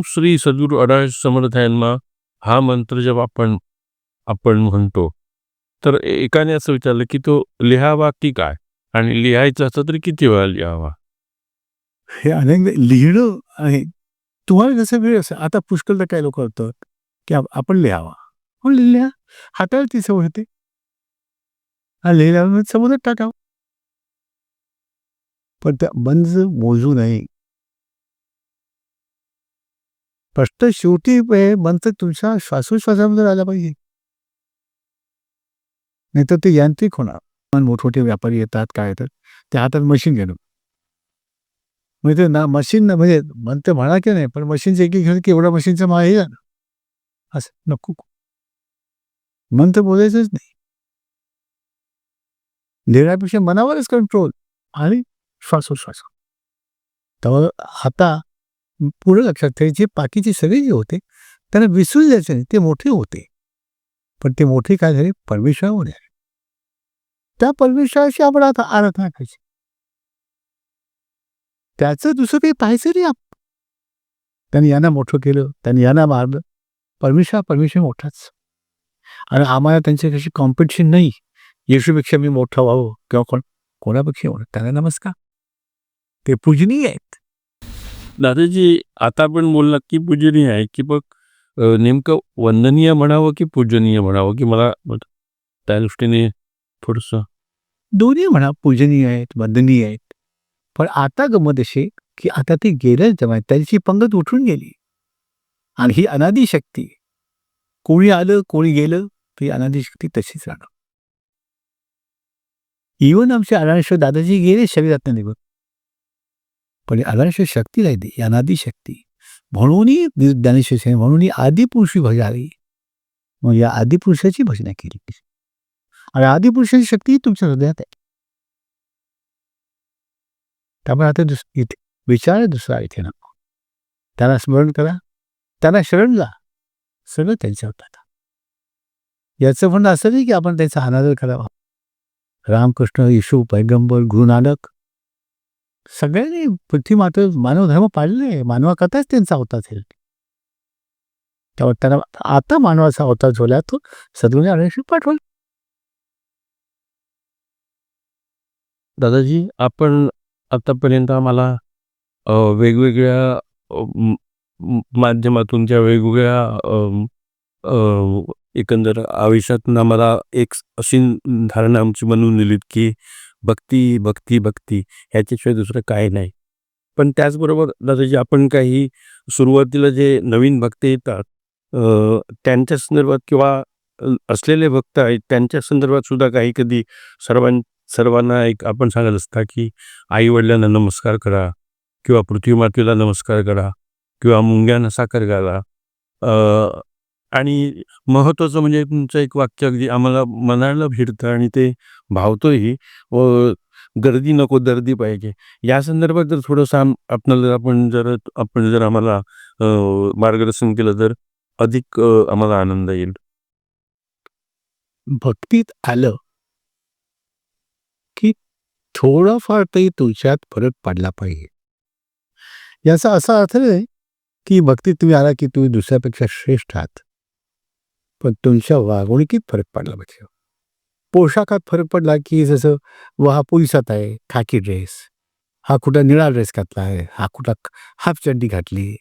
ओम श्री सद्गुरू अडाळ समर्थ यांना हा मंत्र जेव्हा आपण आपण म्हणतो. तर एकाने असं विचारलं की तो लिहावा की काय? आणि लिहायचं असतं तरी किती वेळा लिहावा? हे अनेक लिहिणं आहे. तुम्हाला जसं वेळ असेल आता पुष्कळदा काय लोक होतं की आपण लिहावा. हो लिहा हाताळ ती सवय होते. हा लिहिल्यावर समुद्रात टाकावं. पण त्या बंद मोजू नये. स्पष्ट शेवटी हे मंत्र तुमच्या श्वासोश्वासामध्ये आला पाहिजे. नाहीतर ते यांत्रिक होणार. पण मोठमोठे व्यापारी येतात काय येतात त्या हातात मशीन घेणं. म्हणजे ना मशीन म्हणजे म्हणते म्हणा की नाही पण मशीनचं एक घेऊन की एवढ्या मशीनचं मा हे असं नको. मन तर बोलायचंच नाही. निर्णयापेक्षा मनावरच कंट्रोल आणि श्वासोश्वास. तर आता पुढं लक्षात ठेवा जे बाकीचे सगळे जे होते त्यांना विसरून जायचे नाही. ते मोठे होते. पण ते मोठे काय झाले? परमेश्वरावर आले. त्या परमेश्वराशी आपण आता आराधना करायची. त्याचं दुसरं काही पाहायचं नाही आपण त्यांनी यांना मोठं केलं. त्यांनी यांना मारलं. परमेश्वर परमेश्वर मोठाच. आणि आम्हाला त्यांच्या कशी कॉम्पिटिशन नाही. येशूपेक्षा मी मोठं व्हावं. किंवा कोण कोणापेक्षा होणं त्यांना नमस्कार. ते पूजनीय आहेत. दादाजी आता आपण बोललात की पूजनीय आहे की बघ अ, नेमकं वंदनीय म्हणावं की पूजनीय म्हणावं की मला त्या दृष्टीने थोडंसं दोन्ही म्हणा पूजनीय आहेत वंदनीय आहेत. पण आता गमत अशी की आता ते गेलं तेव्हा त्याची पंगत उठून गेली. आणि ही अनादी शक्ती कोणी आलं कोणी गेलं ती अनादी शक्ती तशीच राहणार. इवन आमचे अनाश्वर दादाजी गेले शरीरात निघून पण अनाश्वर शक्ती राहते अनादी शक्ती. म्हणूनही ज्ञानेश्वर म्हणून आदिपुरुषी भजावी मग या आदिपुरुषाची भजना केली. आणि आदिपुरुषाची शक्ती तुमच्या हृदयात आहे. त्यामुळे आता दुस इथे विचार दुसरा इथे नको त्याला स्मरण करा. त्याला शरण जा सगळं त्यांच्या होतात याचं म्हणणं असं नाही की आपण त्यांचा अनादर करावा. रामकृष्ण येशू पैगंबर गुरु नानक सगळ्यांनी पृथ्वी मात्र मानव धर्म पाळले मानवाकरताच त्यांचा अवतार झाला त्यामुळे त्यांना आता मानवाचा अवतार झाला तो सद्गुणी आयुष्य पाठवला. दादाजी आपण आतापर्यंत आम्हाला वेगवेगळ्या माध्यमातून ज्या वेगवेगळ्या एकंदर आयुष्यातून आम्हाला एक अशी धारणा आमची बनवून दिलीत की भक्ती भक्ती भक्ती ह्याच्याशिवाय दुसरं काही नाही. पण त्याचबरोबर दादाजी आपण काही सुरुवातीला जे नवीन भक्त येतात त्यांच्या संदर्भात किंवा असलेले भक्त आहेत त्यांच्या संदर्भात सुद्धा काही कधी सर्वां सर्वांना एक आपण सांगत असता की आई वडिलांना नमस्कार करा किंवा पृथ्वी मातेला नमस्कार करा किंवा मुंग्यांना साखर घाला. आणि महत्त्वाचं म्हणजे तुमचं एक वाक्य अगदी आम्हाला मनाला भिडतं आणि ते भावतोही व गर्दी नको दर्दी पाहिजे. या संदर्भात जर थोडंसं आम आपल्याला आपण जर आपण जर आम्हाला अ, मार्गदर्शन केलं तर अधिक अ, आम्हाला आनंद येईल. भक्तीत आलं की थोडाफार तरी तुमच्यात फरक पडला पाहिजे. याचा असा अर्थ नाही की भक्तीत तुम्ही आला की तुम्ही दुसऱ्यापेक्षा श्रेष्ठ आहात. पण तुमच्या वागणुकीत फरक पडला पाहिजे पोशाखात फरक पडला की जसं व हा पोलिसात आहे खाकी ड्रेस. हा कुठं निळा ड्रेस घातला आहे हा कुठं हाफ चड्डी घातली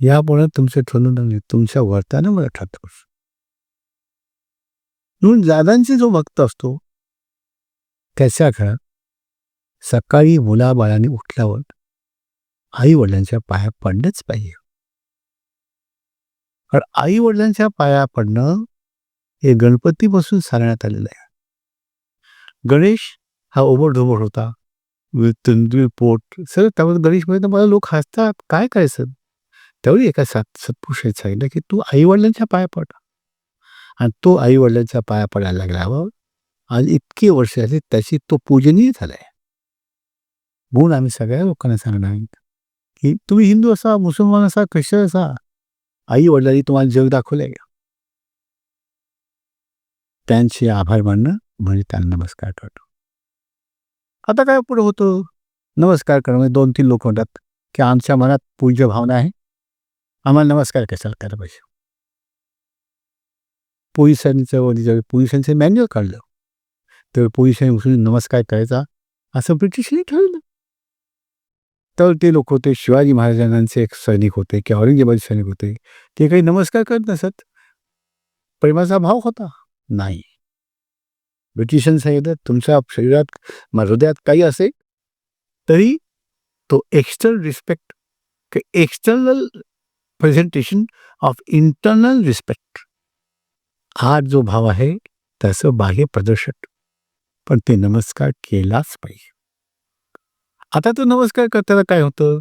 यामुळे तुमचं ठरवून नाही तुमच्या वर्तानं मला ठरतो म्हणून दादांचे जो भक्त असतो त्याच्या घरात सकाळी मुलाबाळाने उठल्यावर आई वडिलांच्या पाया पडणंच पाहिजे. कारण आई वडिलांच्या पाया पडणं हे गणपतीपासून सांगण्यात आलेलं आहे. गणेश हा ओबडधोबड होता. तंदुरी पोट सर त्यामुळे गणेश मला लोक हसतात. काय काय सर त्यावेळी एका सात सत्पुरुषाने सांगितलं की तू आई वडिलांच्या पाया पड. आणि तो आई वडिलांच्या पाया पडायला लागल्यावर आज इतकी वर्ष झाली त्याची तो पूजनीय झालाय. म्हणून आम्ही सगळ्या लोकांना सांगणार की तुम्ही हिंदू असा मुसलमान असा ख्रिश्चन असा आई वडिलांनी तुम्हाला जग दाखवलंय त्यांचे आभार मानणं म्हणजे त्यांना नमस्कार करतो आता काय पुढे होतं? नमस्कार करणं म्हणजे दोन तीन लोक म्हणतात की आमच्या मनात पूज्य भावना आहे. आम्हाला नमस्कार कशाला करायला पाहिजे? पोलिसांचं म्हणजे वरी पोलिसांचं मॅन्युअल काढलं तर पोलिसांनी उचलून नमस्कार करायचा असं ब्रिटिशांनी ठरवलं. तर ते लोक होते शिवाजी महाराजांचे एक सैनिक होते किंवा औरंगजेबाचे सैनिक होते ते काही नमस्कार करत नसत. प्रेमाचा भाव होता? नाही. ब्रिटिशांनी सांगितलं तुमच्या शरीरात हृदयात काही असेल तरी तो external respect external presentation of internal respect हा जो भाव आहे त्याचं बाह्य प्रदर्शन. पण ते नमस्कार केलाच पाहिजे. आता तो नमस्कार करताना काय होतं?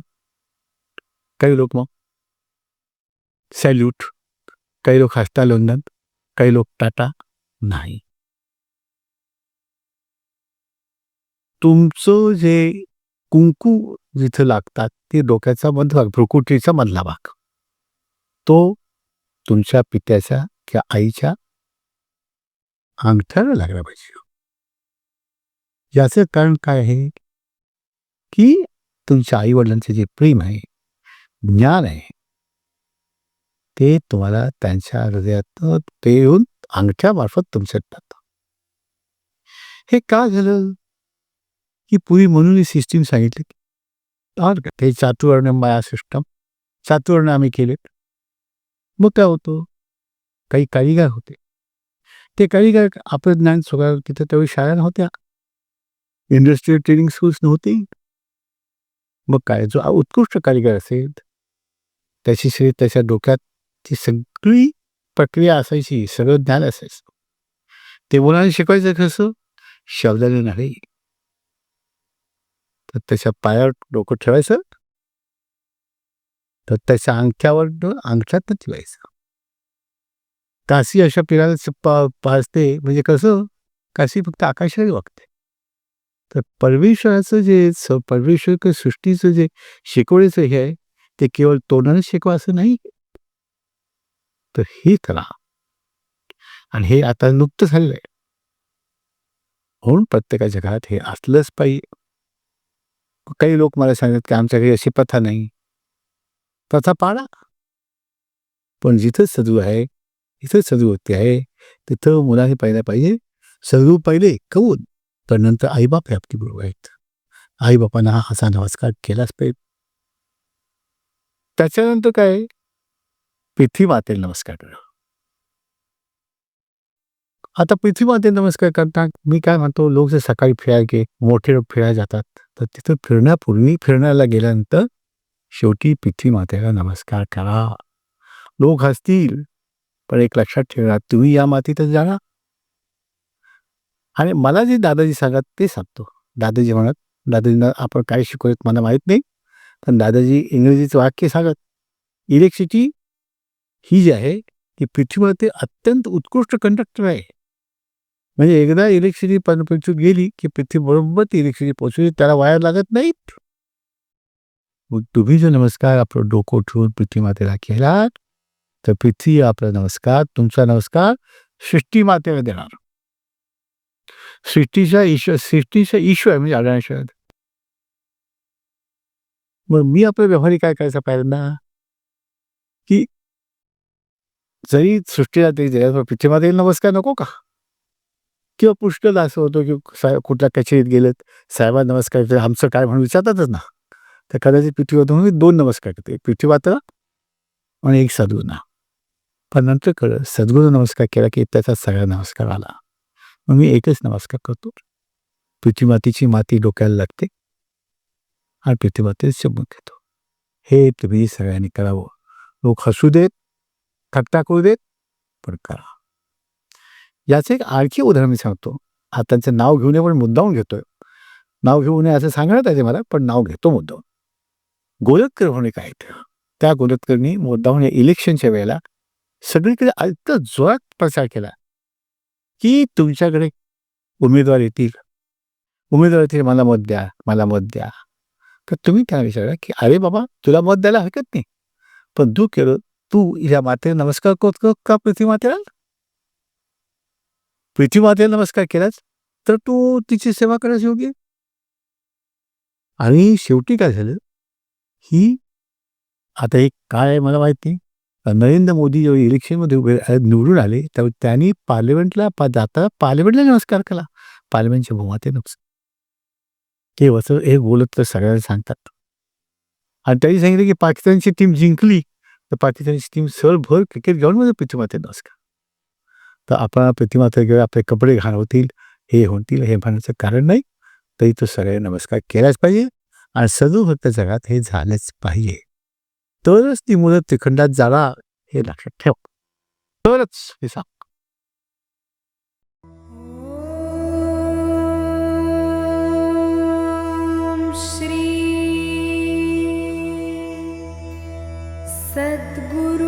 काही लोक मग सॅल्यूट. काही लोक हस्तालोंदन काही लोक टाटा. नाही. तुमचं जे कुंकू जिथं लागतात ते डोक्याचा मधला भ्रुकुटीचा मधला भाग तो तुमच्या पित्याच्या किंवा आईच्या अंगठ्याला लागला पाहिजे. याचं कारण काय आहे? की तुमच्या आई वडिलांचे जे प्रेम आहे ज्ञान आहे ते तुम्हाला त्यांच्या हृदयात ते येऊन अंगठ्यामार्फत तुमच्यात टाकतं हे का झालं? की पूर्वी म्हणून ही सिस्टीम सांगितली की ते चातुवर्ण माया सिस्टम चातुवर्ण आम्ही केलेत. मग काय होतो? काही काळीगार होते. ते काळीगार आपलं ज्ञान स्वतः तिथं त्यावेळी शाळा नव्हत्या. इंडस्ट्रियल ट्रेनिंग स्कूल्स नव्हती. मग काय? जो उत्कृष्ट कारीगर असेल त्याची श्री त्याच्या डोक्यात ती सगळी प्रक्रिया असायची सगळं ज्ञान असायचं. ते मुलांना शिकवायचं कसं? शब्दाने नाही. तर त्याच्या पायावर डोकं ठेवायचं. तर त्याच्या अंगठ्यावर अंगठ्यात ठेवायचं. काशी अशा पिराला पा पाजते. म्हणजे कसं? काशी फक्त आकाशाला वागते. तर परमेश्वराचं जे स परमेश्वर सृष्टीचं जे शिकवण्याचं हे आहे ते केवळ तोंडाने शिकवा असं नाही. तर हे करा. आणि हे आता नुकतं झालेलं आहे. म्हणून प्रत्येकाच्या घरात हे असलंच पाहिजे. काही लोक मला सांगतात की आमच्याकडे अशी प्रथा नाही. प्रथा पाडा पण जिथं सदू आहे इथं होती आहे तिथं मुलाने पाहिलं पाहिजे सदू पहिले कवून तर नंतर आईबाप हे आपली बरोबर आहेत. आईबापांना हा असा नमस्कार केलाच पाहिजे. त्याच्यानंतर काय? पृथ्वी मातेला नमस्कार करा. आता पृथ्वी माते नमस्कार करता मी काय म्हणतो लोक जर सकाळी फिरायला गे मोठे लोक फिरायला जातात तर तिथं फिरण्यापूर्वी फिरण्याला गेल्यानंतर शेवटी पृथ्वी मातेला नमस्कार करा. लोक हसतील पण एक लक्षात ठेवा तुम्ही या मातीतच जाणार. आणि मला जे दादाजी सांगत ते सांगतो. दादाजी म्हणत दादाजींना आपण काय शिकवत मला माहीत नाही पण दादाजी इंग्रजीचं वाक्य सांगत इलेक्ट्रिसिटी ही जी आहे ती पृथ्वीवरती अत्यंत उत्कृष्ट कंडक्टर आहे. म्हणजे एकदा इलेक्ट्रिसिटी पृथ्वीत गेली की पृथ्वी बरोबर ती इलेक्ट्रिसिटी पोचवली म्हणजे त्याला वायर लागत नाहीत. मग तुम्ही जो नमस्कार आपलं डोकं ठेवून पृथ्वी मातेला केलात तर पृथ्वी आपला नमस्कार तुमचा नमस्कार सृष्टी मातेला देणार. सृष्टीचा ईश्वर सृष्टीचा ईश्वर म्हणजे आढळण्याश्वर मग मी आपल्या व्यवहारी काय करायचा पहिल्यांदा की जरी सृष्टीला तरी दिल्या पृथ्वी येईल नमस्कार नको का? किंवा पुष्कळ असं होतं की साहेब कुठल्या कचेरीत गेलेत साहेबा नमस्कार आमचं काय म्हणून विचारतातच ना. तर कदाचित पृथ्वीवर म्हणून दोन नमस्कार करते एक आणि एक सद्गुरूंना पण नंतर कळलं सद्गुरू नमस्कार केला की त्याचा सगळा नमस्कार आला. मग मी एकच नमस्कार करतो. पृथ्वी मातीची माती डोक्याला लागते आणि पृथ्वी मातेत शब्द घेतो. हे तुम्ही सगळ्यांनी करावं. लोक हसू देत थट्टा करू देत पण करा. याचं एक आणखी उदाहरण मी सांगतो. हा त्यांचं नाव घेऊन पण मुद्दाहून घेतोय. नाव घेऊ नये असं सांगण्यात आहे मला पण नाव घेतो मुद्दाहून गोलतकर म्हणून काय त्या गोलतकरनी मुद्दाहून या इलेक्शनच्या वेळेला सगळीकडे इतका जोरात प्रचार केला. की तुमच्याकडे उमेदवार येतील. उमेदवार येतील मला मत द्या मला मत द्या. तर तुम्ही त्यांना विचारा की अरे बाबा तुला मत द्यायला हरकत नाही. पण तू केलं तू या मातेला नमस्कार करतो का पृथ्वीमातेला पृथ्वीमातेला नमस्कार केलास तर तू तिची सेवा करायस योग्य आणि शेवटी काय झालं? ही आता एक काय आहे मला माहीत नाही. नरेंद्र मोदी जेव्हा इलेक्शनमध्ये उभे निवडून आले त्यावेळी त्यांनी पार्लमेंटला पा जाता पार्लमेंटला नमस्कार केला. पार्लमेंटच्या भूमाते नमस्कार ते असं हे बोलत तर सगळ्यांना सांगतात. आणि त्यांनी सांगितलं की पाकिस्तानची टीम जिंकली तर पाकिस्तानची टीम सरभर क्रिकेट ग्राउंडमध्ये प्रतिमाते नमस्कार. तर आपण पृथ्वीमाते किंवा आपले कपडे घाण होतील हे होतील हे म्हणण्याचं कारण नाही. तरी तो सगळ्यांना नमस्कार केलाच पाहिजे. आणि सदोभक्त जगात हे झालंच पाहिजे. तरच ती मुलं त्रिखंडात जाणार हे लक्षात ठेव. तरच हे सांग. श्री सद्गुरु